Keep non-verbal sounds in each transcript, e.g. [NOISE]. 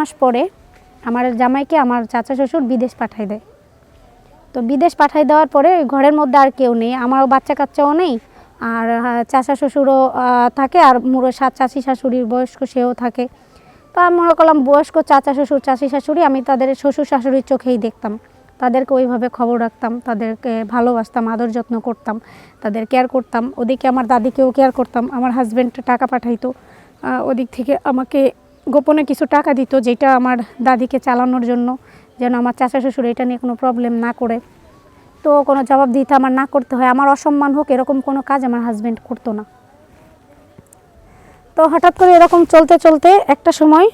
মাস পরে আমার জামাইকে আমার চাচা শ্বশুর বিদেশ পাঠাই দেয়। তো বিদেশ পাঠাই দেওয়ার পরে ঘরের মধ্যে আর কেউ নেই আমারও বাচ্চা কাচ্চাও নেই, আর চাচা শ্বশুরও থাকে, আর মুরো চাচি শাশুড়ির বয়স্ক সেও থাকে। তো আমি মনে করলাম বয়স্ক চাচা শ্বশুর, চাচি শাশুড়ি, আমি তাদের শ্বশুর শাশুড়ির চোখেই দেখতাম। তাদেরকে ওইভাবে খবর রাখতাম, তাদেরকে ভালোবাসতাম, আদর যত্ন করতাম, তাদের কেয়ার করতাম। ওদিকে আমার দাদিকেও কেয়ার করতাম, আমার হাজব্যান্ড টাকা পাঠাইতো ওদিক থেকে আমাকে গোপনে কিছু টাকা দিত যেটা আমার দাদিকে চালানোর জন্য, যেন আমার চাচা শ্বশুর এটা নিয়ে কোনো প্রবলেম না করে। তো কোনো জবাব দিতে আমার না করতে হয়, আমার অসম্মান হোক, এরকম কোনো কাজ আমার হাজব্যান্ড করতো না। তো হঠাৎ করে এরকম চলতে চলতে একটা সময়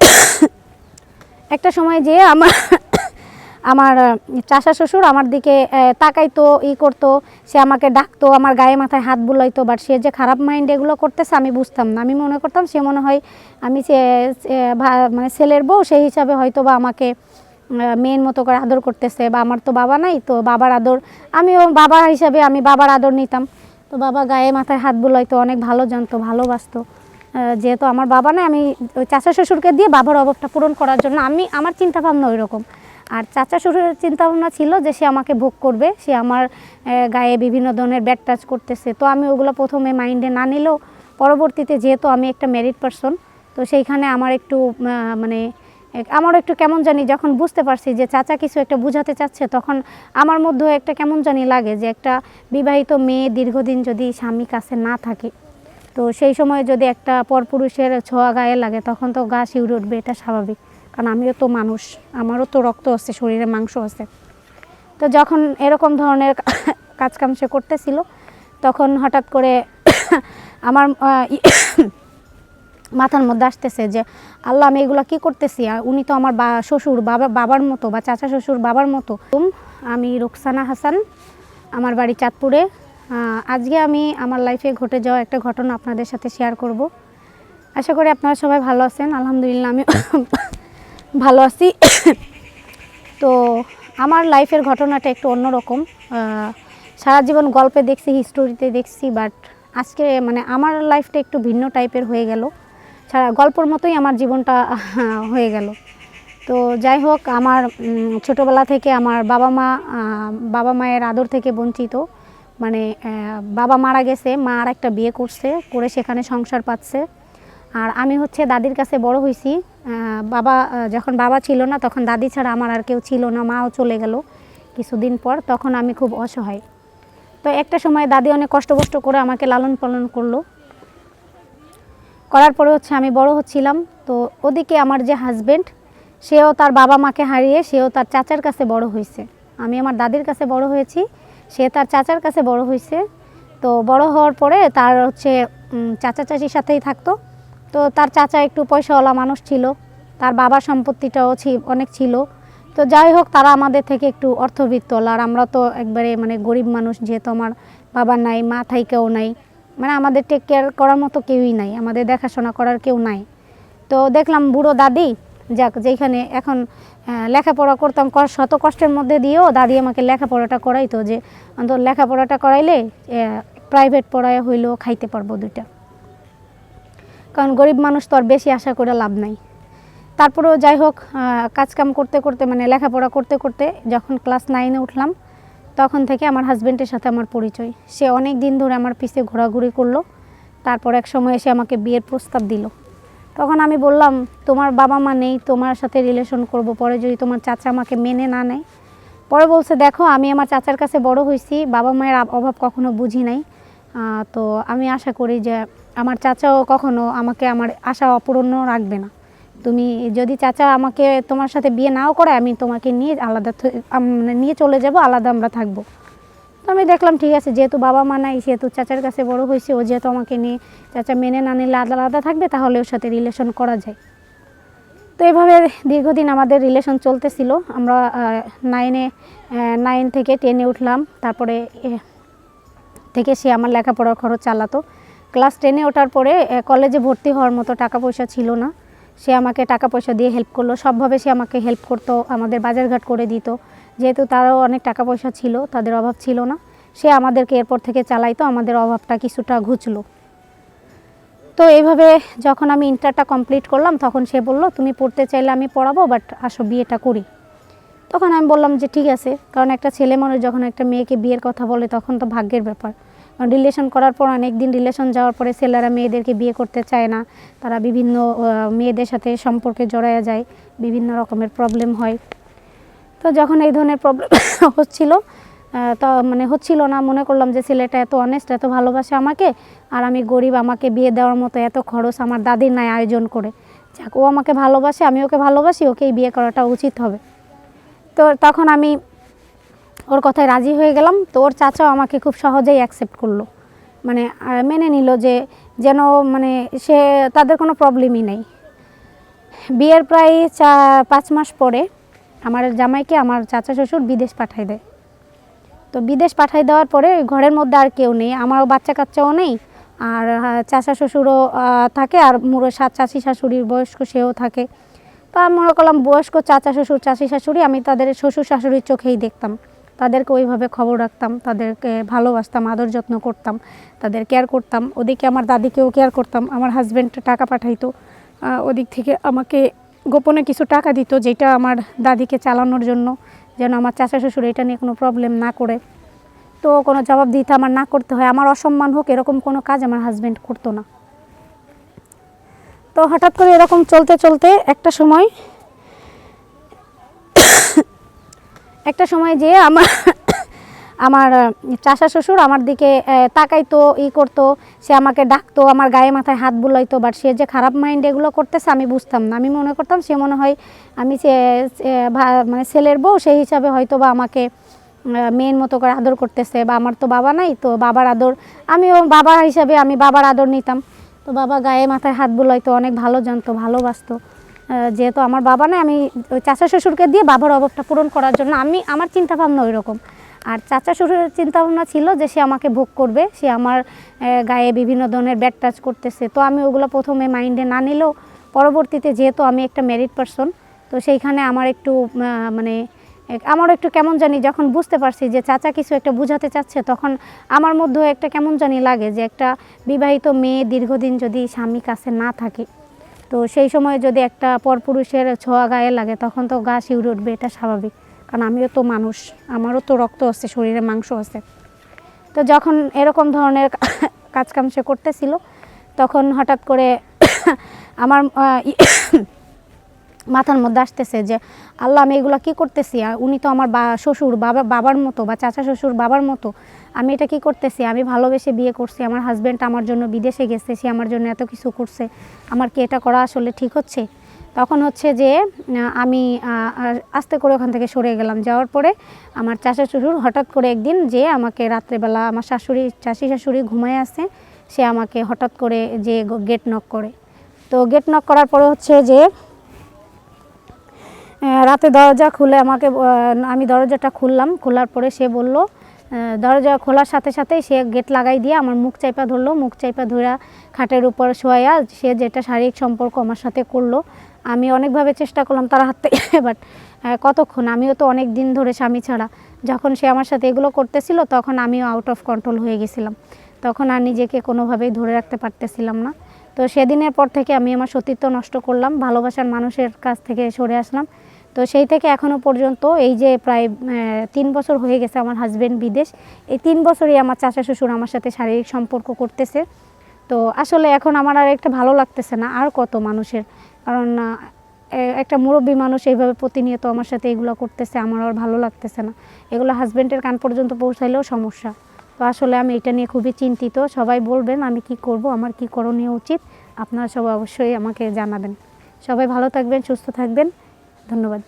[COUGHS] একটা সময় যে আমার আমার চাষা শ্বশুর আমার দিকে তাকাইতো, ই করতো, সে আমাকে ডাকতো, আমার গায়ে মাথায় হাত বুলাইতো বাট সে যে খারাপ মাইন্ড এগুলো করতেছে আমি বুঝতাম না। আমি মনে করতাম সে মনে হয় আমি সে মানে ছেলের বউ, সেই হিসাবে হয়তো বা আমাকে মেয়ের মতো করে আদর করতেছে, বা আমার তো বাবা নাই, তো বাবার আদর, আমিও বাবা হিসাবে আমি বাবার আদর নিতাম। তো বাবা গায়ে মাথায় হাত বুলাইতো, অনেক ভালো জানতো, ভালোবাসতো। যেহেতু আমার বাবা নাই, আমি ওই চাচা শ্বশুরকে দিয়ে বাবার অভাবটা পূরণ করার জন্য আমি, আমার চিন্তাভাবনা ওই রকম আর চাচা শ্বশুরের চিন্তা ভাবনা ছিল যে সে আমাকে ভোগ করবে, সে আমার গায়ে বিভিন্ন ধরনের ব্যাড টাচ করতেছে। তো আমি ওগুলো প্রথমে মাইন্ডে না নিলেও পরবর্তীতে যেহেতু আমি একটা ম্যারিড পারসন তো সেইখানে আমার একটু মানে আমারও একটু কেমন জানি যখন বুঝতে পারছি যে চাচা কিছু একটা বুঝাতে চাচ্ছে, তখন আমার মধ্যেও একটা কেমন জানি লাগে যে একটা বিবাহিত মেয়ে দীর্ঘদিন যদি স্বামী কাছে না থাকে, তো সেই সময় যদি একটা পরপুরুষের ছোঁয়া গায়ে লাগে, তখন তো গা শিউরে উঠবে, এটা স্বাভাবিক। কারণ আমিও তো মানুষ আমারও তো রক্ত আছে শরীরে মাংস আছে। তো যখন এরকম ধরনের [LAUGHS] কাজকাম সে করতেছিল তখন হঠাৎ করে [COUGHS] আমার [COUGHS] মাথার মধ্যে আসতেছে যে আল্লাহ আমি এগুলো কী করতেছি? আর উনি তো আমার বা শ্বশুর বাবা বাবার মতো বা চাচা শ্বশুর বাবার মতো। আমি রুকসানা হাসান আমার বাড়ি চাঁদপুরে। আজকে আমি আমার লাইফে ঘটে যাওয়া একটা ঘটনা আপনাদের সাথে শেয়ার করব। আশা করি আপনারা সবাই ভালো আছেন। আলহামদুলিল্লাহ আমি [COUGHS] [LAUGHS] ভালো আছি। [COUGHS] তো আমার লাইফের ঘটনাটা একটু অন্যরকম। সারা জীবন গল্পে দেখছি হিস্টোরিতে দেখছি বাট আজকে মানে আমার লাইফটা একটু ভিন্ন টাইপের হয়ে গেল। সারা গল্পর মতোই আমার জীবনটা [LAUGHS] হয়ে গেল। তো যাই হোক, আমার ছোটবেলা থেকে আমার বাবা মা বাবা মায়ের আদর থেকে বঞ্চিত। মানে বাবা মারা গেছে, মা আর একটা বিয়ে করছে, করে সেখানে সংসার পাচ্ছে। আর আমি হচ্ছে দাদির কাছে বড় হয়েছি বাবা যখন বাবা ছিল না, তখন দাদি ছাড়া আমার আর কেউ ছিল না, মাও চলে গেল কিছুদিন পর, তখন আমি খুব অসহায়। তো একটা সময় দাদি অনেক কষ্ট কষ্ট করে আমাকে লালন পালন করল। করার পরে হচ্ছে আমি বড় হচ্ছিলাম। তো ওদিকে আমার যে হাজবেন্ড সেও তার বাবা মাকে হারিয়ে সেও তার চাচার কাছে বড় হয়েছে আমি আমার দাদির কাছে বড় হয়েছি, সে তার চাচার কাছে বড় হয়েছে তো বড় হওয়ার পরে তার হচ্ছে চাচা চাচির সাথেই থাকতো। তো তার চাচা একটু পয়সাওয়ালা মানুষ ছিল, তার বাবার সম্পত্তিটাও অনেক ছিল। তো যাই হোক, তারা আমাদের থেকে একটু অর্থবিত্তল, আর আমরা তো একবারে মানে গরিব মানুষ, যেহেতু আমার বাবা নাই, মা থাই থাইকেও নাই মানে আমাদের টেক কেয়ার করার মতো কেউই নাই, আমাদের দেখাশোনা করার কেউ নাই। তো দেখলাম বুড়ো দাদি, যাক যেখানে এখন লেখাপড়া করতাম শত কষ্টের মধ্যে দিয়েও দাদি আমাকে লেখাপড়াটা করাইতো যে, অন্তত লেখাপড়াটা করাইলে প্রাইভেট পড়ায় হইলেও খাইতে পারব দুইটা। কারণ গরিব মানুষ তো আর বেশি আশা করে লাভ নাই। তারপরেও যাই হোক কাজকাম করতে করতে মানে লেখাপড়া করতে করতে যখন ক্লাস নাইনে উঠলাম, তখন থেকে আমার হাজব্যান্ডের সাথে আমার পরিচয়। সে অনেক দিন ধরে আমার পিছে ঘোরাঘুরি করল, তারপর এক সময় এসে আমাকে বিয়ের প্রস্তাব দিল। তখন আমি বললাম, তোমার বাবা মা নেই, তোমার সাথে রিলেশন করব, পরে যদি তোমার চাচা আমাকে মেনে না নেয়। পরে বলছে, দেখো, আমি আমার চাচার কাছে বড় হয়েছি, বাবা মায়ের অভাব কখনো বুঝি নাই। তো আমি আশা করি যে আমার চাচাও কখনো আমাকে আমার আশা অপূর্ণ রাখবে না। তুমি যদি চাচা আমাকে তোমার সাথে বিয়ে নাও করে, আমি তোমাকে নিয়ে আলাদা মানে নিয়ে চলে যাব, আলাদা আমরা থাকব। তো আমি দেখলাম, ঠিক আছে, যেহেতু বাবা মা নাই, সেহেতু চাচার কাছে বড় হয়েছে, ও যেহেতু আমাকে নিয়ে চাচা মেনে না নিলে আলাদা আলাদা থাকবে, তাহলে ওর সাথে রিলেশন করা যায়। তো এভাবে দীর্ঘদিন আমাদের রিলেশন চলতেছিল। আমরা নাইনে নাইন থেকে টেনে উঠলাম। তারপরে থেকে সে আমার লেখাপড়ার খরচ চালাতো। ক্লাস টেনে ওঠার পরে কলেজে ভর্তি হওয়ার মতো টাকা পয়সা ছিল না। সে আমাকে টাকা পয়সা দিয়ে হেল্প করল। সবভাবে সে আমাকে হেল্প করতো, আমাদের বাজারঘাট করে দিত। যেহেতু তারও অনেক টাকা পয়সা ছিল, তাদের অভাব ছিল না। সে আমাদেরকে এরপর থেকে চালাইতো, আমাদের অভাবটা কিছুটা ঘুচলো। তো এইভাবে যখন আমি ইন্টারটা কমপ্লিট করলাম, তখন সে বলল, তুমি পড়তে চাইলে আমি পড়াবো বাট আসো, বিয়েটা করি। তখন আমি বললাম যে, ঠিক আছে। কারণ একটা ছেলে মানুষ যখন একটা মেয়েকে বিয়ের কথা বলে, তখন তো ভাগ্যের ব্যাপার। রিলেশন করার পর অনেক দিন রিলেশন যাওয়ার পরে ছেলেরা মেয়েদেরকে বিয়ে করতে চায় না। তারা বিভিন্ন মেয়েদের সাথে সম্পর্কে জড়ায়া যায়, বিভিন্ন রকমের প্রবলেম হয়। তো যখন এই ধরনের প্রবলেম [COUGHS] হচ্ছিল তো মানে হচ্ছিল না, মনে করলাম যে ছেলেটা এত অনেস্ট এত ভালোবাসে আমাকে, আর আমি গরিব, আমাকে বিয়ে দেওয়ার মতো এত খরচ আমার দাদির নাই আয়োজন করে। যাক, ও আমাকে ভালোবাসে, আমি ওকে ভালোবাসি, ওকেই বিয়ে করাটা উচিত হবে। তো তখন আমি ওর কথায় রাজি হয়ে গেলাম, তো ওর চাচাও আমাকে খুব সহজেই অ্যাকসেপ্ট করল। মানে মেনে নিল যে যেন মানে সে, তাদের কোনো প্রবলেমই নেই। বিয়ের প্রায় চা, পাঁচ মাস পরে আমার জামাইকে আমার চাচা শ্বশুর বিদেশ পাঠাই দেয়। তো বিদেশ পাঠাই দেওয়ার পরে ঘরের মধ্যে আর কেউ নেই, আমারও বাচ্চা কাচ্চাও নেই, আর চাচা শ্বশুরও থাকে, আর মুরো চাচি শাশুড়ির বয়স্ক সেও থাকে। তো আমি মনে করলাম বয়স্ক চাচা শ্বশুর চাচি শাশুড়ি আমি তাদের শ্বশুর শাশুড়ির চোখেই দেখতাম। তাদেরকে ওইভাবে খবর রাখতাম, তাদেরকে ভালোবাসতাম, আদর যত্ন করতাম, তাদের কেয়ার করতাম। ওদিকে আমার দাদিকেও কেয়ার করতাম, আমার হাজব্যান্ড টাকা পাঠাইতো। ওদিক থেকে আমাকে গোপনে কিছু টাকা দিত যেটা আমার দাদিকে চালানোর জন্য, যেন আমার চাচা শ্বশুর এটা নিয়ে কোনো প্রবলেম না করে। তো কোনো জবাব দিতে আমার না করতে হয়, আমার অসম্মান হোক এরকম কোনো কাজ আমার হাজব্যান্ড করতো না। তো হঠাৎ করে এরকম চলতে চলতে একটা সময় একটা সময় যে আমার আমার, চাষা শ্বশুর আমার দিকে তাকাইতো, ই করতো, সে আমাকে ডাকতো, আমার গায়ে মাথায় হাত বুলাইতো বাট সে যে খারাপ মাইন্ড এগুলো করতেছে আমি বুঝতাম না। আমি মনে করতাম সে মনে হয় আমি সে মানে ছেলের বউ, সেই হিসাবে হয়তো বা আমাকে মেয়ের মতো করে আদর করতেছে, বা আমার তো বাবা নাই, তো বাবার আদর, আমিও বাবা হিসাবে আমি বাবার আদর নিতাম। তো বাবা গায়ে মাথায় হাত বুলাইতো, অনেক ভালো জানতো, ভালোবাসতো। যেহেতু আমার বাবা নাই, আমি ওই চাচা শ্বশুরকে দিয়ে বাবার অভাবটা পূরণ করার জন্য আমি, আমার চিন্তাভাবনা ওই রকম আর চাচা শ্বশুরের চিন্তা ভাবনা ছিল যে সে আমাকে ভোগ করবে, সে আমার গায়ে বিভিন্ন ধরনের ব্যাড টাচ করতেছে। তো আমি ওগুলো প্রথমে মাইন্ডে না নিলেও পরবর্তীতে যেহেতু আমি একটা ম্যারিড পারসন তো সেইখানে আমার একটু মানে আমারও একটু কেমন জানি যখন বুঝতে পারছি যে চাচা কিছু একটা বুঝাতে চাচ্ছে, তখন আমার মধ্যেও একটা কেমন জানি লাগে যে একটা বিবাহিত মেয়ে দীর্ঘদিন যদি স্বামী কাছে না থাকে তো সেই সময় যদি একটা পরপুরুষের ছোঁয়া গায়ে লাগে, তখন তো গা শিউরে উঠবে, এটা স্বাভাবিক। কারণ আমিও তো মানুষ, আমারও তো রক্ত আছে, শরীরে মাংস আছে। তো যখন এরকম ধরনের কাজকাম সে করতেছিল, তখন হঠাৎ করে [COUGHS] আমার মাথার মধ্যে আসতেছে যে, আল্লাহ, আমি এগুলো কী করতেছি? উনি তো আমার বা, শ্বশুর, বাবা, বাবার মতো বা চাচা শ্বশুর, বাবার মতো। আমি এটা কি করতেছি? আমি ভালোবেসে বিয়ে করছি। আমার হাজব্যান্ড আমার জন্য বিদেশে গেছে, সে আমার জন্য এত কিছু করছে। আমার কি এটা করা আসলে ঠিক হচ্ছে? তখন হচ্ছে যে আমি আস্তে করে ওখান থেকে সরে গেলাম। যাওয়ার পরে আমার চাচা শ্বশুর হঠাৎ করে একদিন যে, আমাকে রাত্রেবেলা আমার শাশুড়ি চাষি শাশুড়ি ঘুমায় আছে, সে আমাকে হঠাৎ করে যে গেট নক করে। তো গেট নক করার পরে হচ্ছে যে রাতে দরজা খুলে আমাকে আমি দরজাটা খুললাম, খোলার পরে সে বলল দরজা খোলার সাথে সাথেই সে গেট লাগাই দিয়ে আমার মুখ চাইপা ধরলো, মুখ চাইপা ধরা খাটের উপর শোয়া সে যেটা শারীরিক সম্পর্ক আমার সাথে করল। আমি অনেকভাবে চেষ্টা করলাম তার হাত থেকে [LAUGHS] বাট কতক্ষণ? আমিও তো অনেক দিন ধরে স্বামী ছাড়া। যখন সে আমার সাথে এগুলো করতেছিল, তখন আমিও আউট অফ কন্ট্রোল হয়ে গেছিলাম। তখন আর নিজেকে কোনোভাবেই ধরে রাখতে পারতেছিলাম না। তো সেদিনের পর থেকে আমি আমার সতীত্ব নষ্ট করলাম, ভালোবাসার মানুষের কাছ থেকে সরে আসলাম। তো সেই থেকে এখনও পর্যন্ত এই যে প্রায় তিন বছর হয়ে গেছে আমার হাজব্যান্ড বিদেশ। এই তিন বছরই আমার চাচা শ্বশুর আমার সাথে শারীরিক সম্পর্ক করতেছে। তো আসলে এখন আমার আর একটা ভালো লাগতেছে না, আর কত মানুষের। কারণ একটা মুরব্বী মানুষ এইভাবে প্রতিনিয়ত আমার সাথে এগুলো করতেছে, আমার আর ভালো লাগতেছে না। এগুলো হাজব্যান্ডের কান পর্যন্ত পৌঁছাইলেও সমস্যা। তো আসলে আমি এটা নিয়ে খুবই চিন্তিত। সবাই বলবেন, আমি কি করব, আমার কি করণীয় উচিত? আপনারা সব অবশ্যই আমাকে জানাবেন। সবাই ভালো থাকবেন, সুস্থ থাকবেন। ধন্যবাদ।